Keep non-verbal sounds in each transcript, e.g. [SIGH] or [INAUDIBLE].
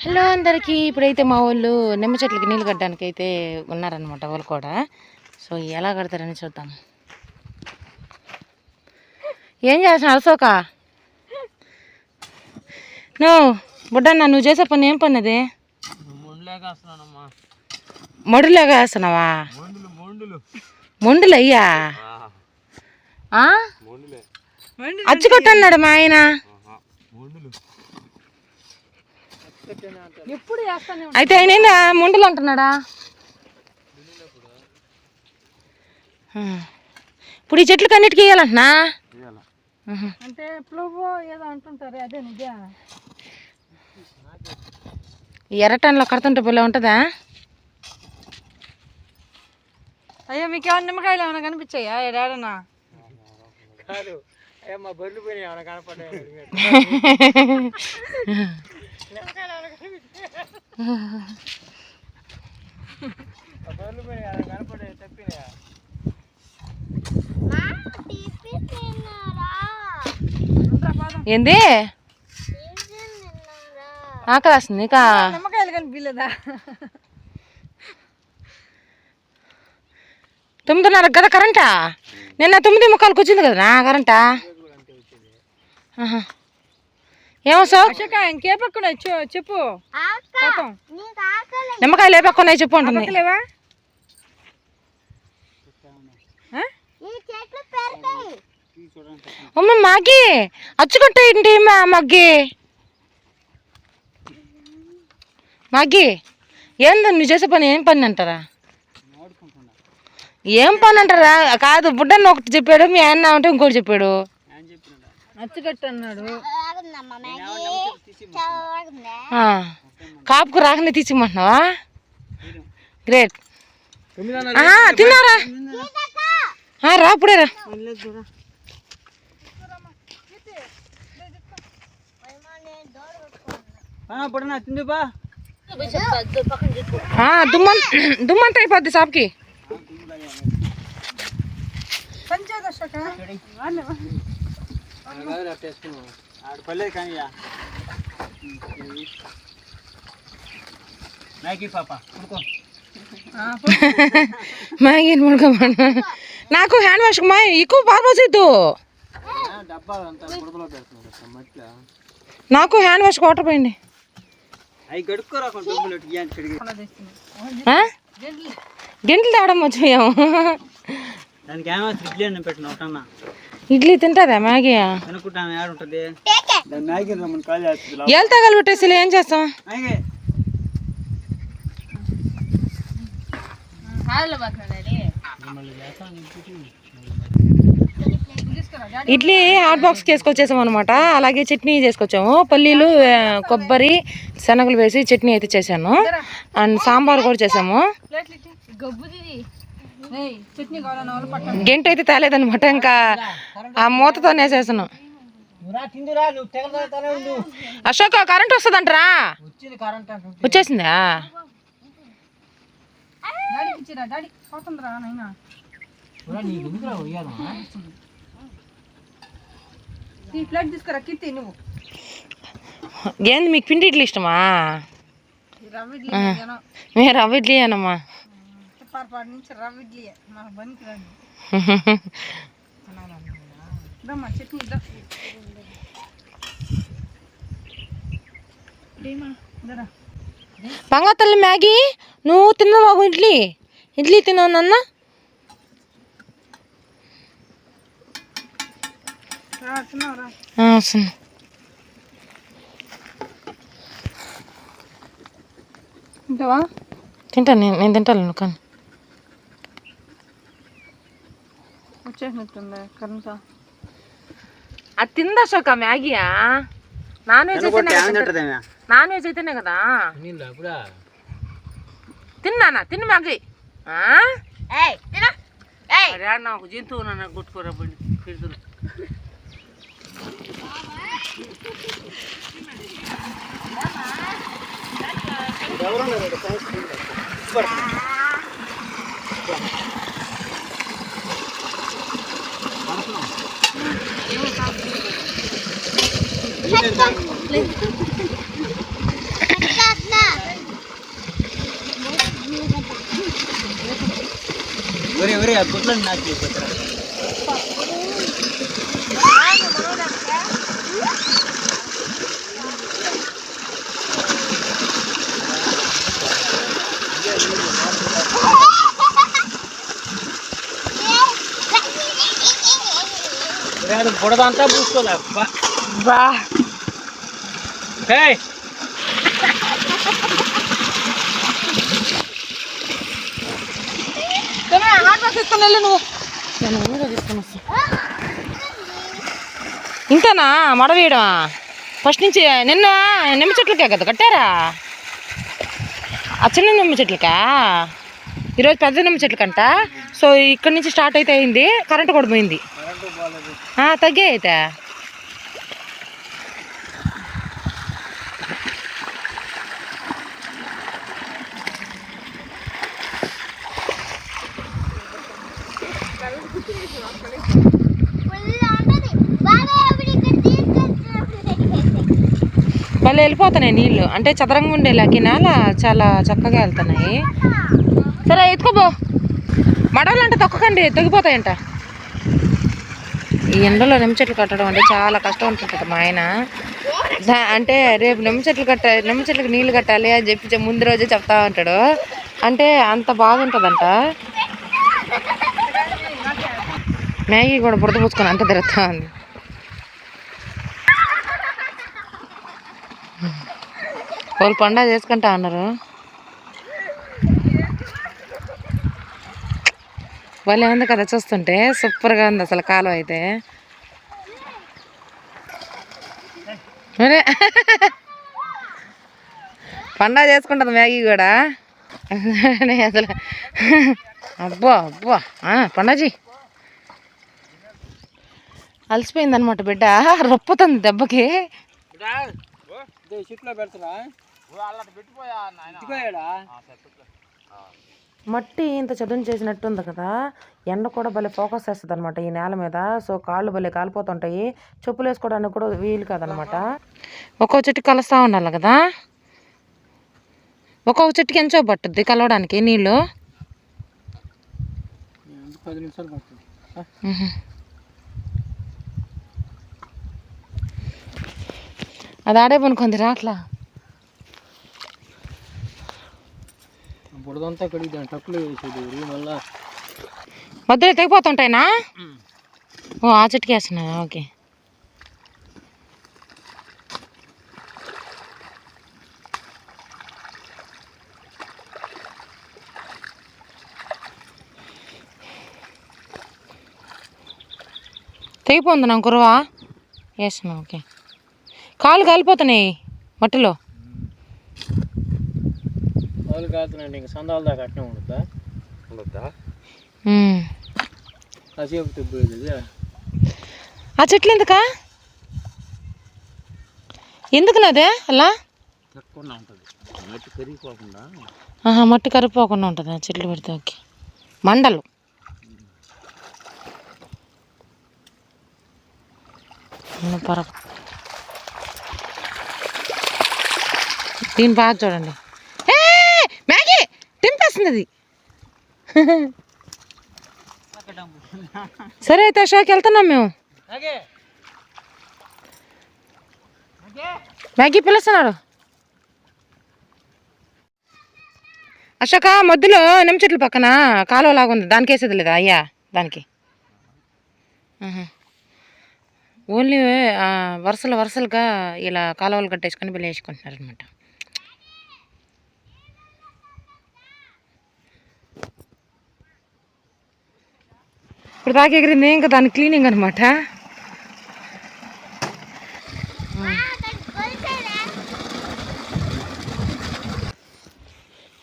Hello అందరికీ. ఇప్పుడైతే మా వాళ్ళు నిమ్మ చెట్లకి నీళ్ళు కట్టడానికి అయితే ఉన్నారనమాట వాళ్ళు కూడా. సో ఎలా కడతారని చూద్దాం. ఏం చేస్తున్నా అశోక నువ్వు బుడ్డన్న నువ్వు చేసే పని ఏం పని అది? మడులాగా వేస్తున్నావా? మొండులు అయ్యా? ఆ? మొండులే. అచ్చు కొట్టన్నాడు మా ఆయన. అయితే ఆయన మొండులు అంటున్నాడా. ఇప్పుడు ఈ చెట్లకి అన్నిటికీ వేయాలంటున్నా. అంటే ప్లూవో ఏదో అంటుంటారే అదే నిజా? ఈ ఎర్రటన్లో కడుతుంటే పిల్ల ఉంటుందా? అయ్యో మీకు ఏమైనా నిమ్మకాయలు ఏమైనా కనిపించాయా ఏడాడనా? కాదు. మా బర్రెలు పోయినాయి ఏమైనా కనపడ్డాయి? [LAUGHS] ఏంది? ఆకలి వస్తుంది ఇక నిమ్మకాయలు కనిపించలేదా తొమ్మిదిన్నర కదా కరెంటా? నిన్న తొమ్మిది ముక్కలకు వచ్చింది కదా కరెంటా? ఆహా. ఏమో సో ఇంకే పక్కన చెప్పు. పాపం. నిమ్మకాయలు ఏ పక్క ఉన్నాయి చెప్పు ఆ? అమ్మ మాగి అచ్చుకొట్టేయండి మా మగ్గి మగ్గి ఏంది నువ్వు చేసే పని ఏం పని అంటారా? ఏం పని అంటారా? కాదు బుడ్డన్న ఒకటి చెప్పాడు మీ ఆయన అంటే ఇంకోటి చెప్పాడు. అచ్చుకట్టు అన్నాడు కాపుకు రాకనే తీసిమంటున్నావా గ్రేట్. తిన్నారా? రా ఇప్పుడే రా. పడినా తింది బా. ఆ, దుమ్మ దుమ్మంతా అయిపోద్ది షాప్కి. పంచాయత్ అశోక ఆడ పర్లేదు కానీ మ్యాగీ పాప మ్యాగీ ముడకమన్నా నాకు హ్యాండ్ వాష్ మా ఎక్కువ పారిపోసిద్దు నాకు హ్యాండ్ వాష్ వాటర్ పోయింది? గంటలు తేవడం మర్చిపోయాము దానికి ఏమో అన్న పెట్టిన ఒకటన్నా. ఇడ్లీ తింటుందా మ్యాగీ? వెళ్తా కలిపెట్టేసి ఏం చేస్తాం? ఇడ్లీ హాట్ బాక్స్కి వేసుకొచ్చేసాం అనమాట అలాగే చట్నీ చేసుకొచ్చాము. పల్లీలు కొబ్బరి శనగలు వేసి చట్నీ అయితే చేశాను. అండ్ సాంబార్ కూడా చేసాము గెంట అయితే తేలేదనమాట ఇంకా. ఆ మూతతో వేసేసాను అశోక్ కరెంట్ వస్తుందంటరా? వచ్చింది కరెంట్ అంటుంది వచ్చేసిందా? ఏంది మీకు పిండి ఇడ్లీ ఇష్టమా? మీరు రవ్వ ఇడ్లీ అనమ్మా తిప్పారపాటి నుంచి రవ్వ ఇడ్లీ రండి. ఇదమ్మా చట్నీ బంగాతల్లి మ్యాగీ నువ్వు తిన్నావు ఇడ్లీ? ఇడ్లీ తిన్నావు నాన్న? వస్తున్నా తింటావా? తింటాను నేను నేను తింటాను కానీ. వచ్చేసినట్టుంది కరెంట్ అది తిందా అశోక మ్యాగీయా నాన్ వెజ్ అయితేనే కదా నాన్ వెజ్ అయితేనే కదా తిన్నానా తిన్న మ్యాగీ నాకు జంతువు నన్ను కొట్టుకోరా బండి పెడుతున్నా ఒరే ఒరే ఆ గుడ్లను నాకు చెప్పరా అది బుడదంతా పూసుకోలే బా ఇంతనా? మడ వేయడమా? ఫస్ట్ నుంచి నిన్న నిమ్మ చెట్లకే కదా కట్టారా? ఆ చిన్న నిమ్మ చెట్లకా? ఈరోజు పెద్ద నిమ్మ చెట్లకంట. సో ఇక్కడ నుంచి స్టార్ట్ అయితే అయింది కరెంట్ కూడా పోయింది. ఆ, తగ్గాయి అయితే. మళ్ళీ వెళ్ళిపోతున్నాయి నీళ్ళు. అంటే చదరంగా ఉండేలా నేల చాలా చక్కగా వెళ్తున్నాయి. సరే ఎత్తుకోబో మడవలంటే తొక్కకండి తొగిపోతాయంట ఈ ఎండలో నిమ్మ చెట్లు కట్టడం అంటే చాలా కష్టం ఉంటుంటుంది మా ఆయన. అంటే రేపు నిమ్మ చెట్లు కట్ట నిమ్మ చెట్లకు నీళ్ళు కట్టాలి అని చెప్పి ముందు రోజే చెప్తా ఉంటాడు. అంటే అంత బాగుంటుందంట. మ్యాగీ కూడా బుడత పూసుకొని అంత తిరుగుతా ఉంది. వాళ్ళు పండగ చేసుకుంటా అన్నారు వాళ్ళు ఉంది కదా చూస్తుంటే సూపర్గా ఉంది అసలు కాలువ అయితే. పండగ చేసుకుంటుంది మ్యాగీ కూడా. అసలు అబ్బా అబ్బా. ఆ, అలసిపోయిందనమాట బిడ్డ. రొప్పుతుంది దెబ్బకి. మట్టి ఇంత చదును చేసినట్టు ఉంది కదా ఎండ కూడా భలే ఫోకస్ చేస్తుంది అనమాట ఈ నేల మీద. సో కాళ్ళు భలే కాలిపోతుంటాయి. చెప్పులు వేసుకోవడానికి కూడా వీలు కాదనమాట ఒక్కో చెట్టు కలుస్తూ ఉండాలి కదా? ఒక్కొక్క చెట్టుకి ఎంచో పట్టుద్ది కలవడానికి నీళ్ళు? పది నిమిషాలు పడుతుంది అది ఆడే పనుకుంది రాట్లా బుడదంతా కడిగి దాని టక్కులో వేసేది మళ్ళా మధ్యలో తెగిపోతుంటాయినా ఓ ఆ చెట్టుకి వేస్తున్నా ఓకే తెగిపోంది నా కురవా వేస్తున్నా ఓకే కాళ్ళు కాలిపోతున్నాయి మట్టిలో. కాదునండి ఇంక సందాల దాకా అట్నే ఉంటుందా ఉండద్దా? ఉమ్. కాసేపు తిప్పేది ఇది. ఆ చెట్లు ఎందుకా? ఎందుకు నాదే అలా? మట్టి కరిగిపోకుండా. ఆహా మట్టి కరిగిపోకుండా ఉంటుంది ఆ చెట్లు పెడితే ఓకే. మండలు. ఉన్న దీని బాగా చూడండి. ఏ మ్యాగీ! తింపేస్తుంది అది సరే అయితే షోకి వెళ్తున్నాం మేము. మ్యాగీ! పిలుస్తున్నాడు. అశోక మధ్యలో నిమ్మ చెట్ల పక్కన కాలువ లాగా ఉంది. దానికి వేసేది లేదా? అయ్యా దానికి. ఓన్లీ వరుసలు వరుసలుగా ఇలా కాలువలు కట్టేసుకొని బిల్లు వేసుకుంటున్నారు అనమాట ఇప్పుడు దాకా ఎగిరింది ఇంకా దాని క్లీనింగ్ అనమాట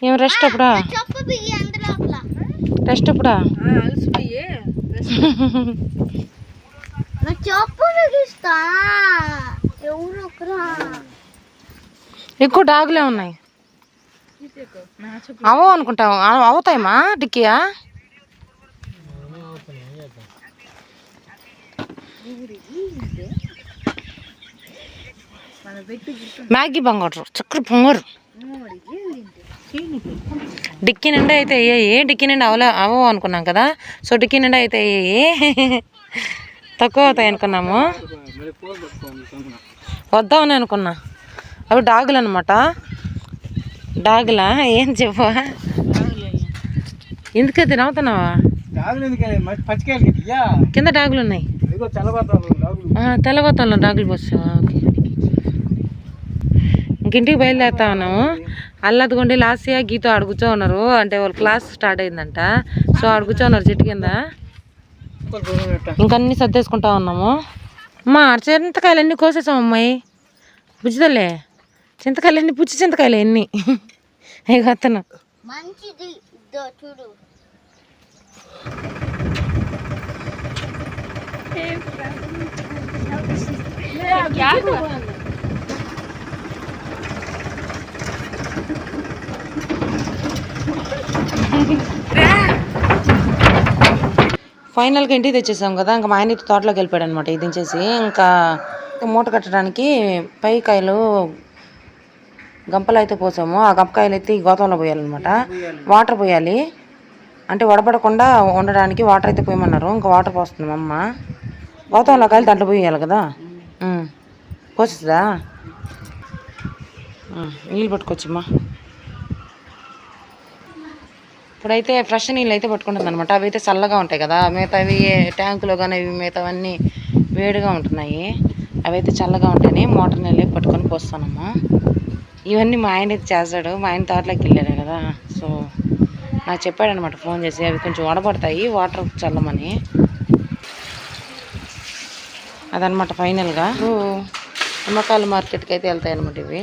ఏం రెస్ట్ అప్పుడా? రెస్ట్ అప్పుడా? ఎక్కువ డాగులే ఉన్నాయి. అవ అనుకుంటావు అవ- అవుతాయమ్మా డిక్కీయా? మ్యాగీ బంగారు చక్కర పొంగరు. డిక్కీ నిండా అయితే అయ్యాయి. డిక్కీ నిండా అవలే అవో అనుకున్నాం కదా? సో డిక్కీ నిండా అయితే అయ్యాయి. తక్కువ అవుతాయి అనుకున్నాము. వద్దామని అనుకున్నా. అవి డాగులు అనమాట డాగులా? ఏం చెప్పా? ఎందుకైతే నవ్వుతున్నావా? కింద డాగులు ఉన్నాయి. డాగులు పోసావా ఓకే. ఇంకింటికి బయలుదేరుతా ఉన్నాము. అల్లదిగొండి లాస్ట్ ఇయర్ గీతో ఆడ కూర్చో ఉన్నారు. అంటే వాళ్ళ క్లాస్ స్టార్ట్ అయిందంట. సో ఆడ కూర్చో ఉన్నారు చెట్టు కింద. ఇంకన్నీ సర్దేసుకుంటా ఉన్నాము. అమ్మా చింతకాయలు అన్నీ కోసేసాం అమ్మాయి? బుజ్జిదలే. చింతకాయలు అన్నీ పుచ్చి చింతకాయలు ఎన్ని? ఇక అతను. De água? ఫైనల్గా ఇంటికి తెచ్చేసాం కదా ఇంకా మా ఆయన తోటలోకి వెళ్ళిపోయాడు అనమాట ఇది చేసి ఇంకా మూట కట్టడానికి పై కాయలు గంపలు అయితే పోసాము. ఆ గంపకాయలు అయితే ఈ గోతంలో పోయాలన్నమాట. వాటర్ పోయాలి. అంటే వడబడకుండా ఉండడానికి వాటర్ అయితే పోయమన్నారు. ఇంకా వాటర్ పోస్తుంది అమ్మ. గోతంలో కాయలు దాంట్లో పోయాలి కదా. పోస్తుందా నీళ్ళు పట్టుకోవచ్చమ్మా ఇప్పుడైతే ఫ్రెష్ నీళ్ళు అయితే పట్టుకుంటుంది అనమాట అవి అయితే చల్లగా ఉంటాయి కదా. మిగతావి ట్యాంకులో కానీ అవి మిగతావన్నీ వేడిగా ఉంటున్నాయి. అవి అయితే చల్లగా ఉంటాయని మోటార్ నీళ్ళే పట్టుకొని పోస్తానమ్మా. ఇవన్నీ మా ఆయన అయితే చేస్తాడు. మా ఆయన తోటలోకి వెళ్ళాడు కదా. సో నాకు చెప్పాడనమాట ఫోన్ చేసి అవి కొంచెం వడబడతాయి వాటర్ చల్లమని. అదనమాట ఫైనల్గా. అమ్మకాల మార్కెట్కి అయితే వెళ్తాయి అనమాట ఇవి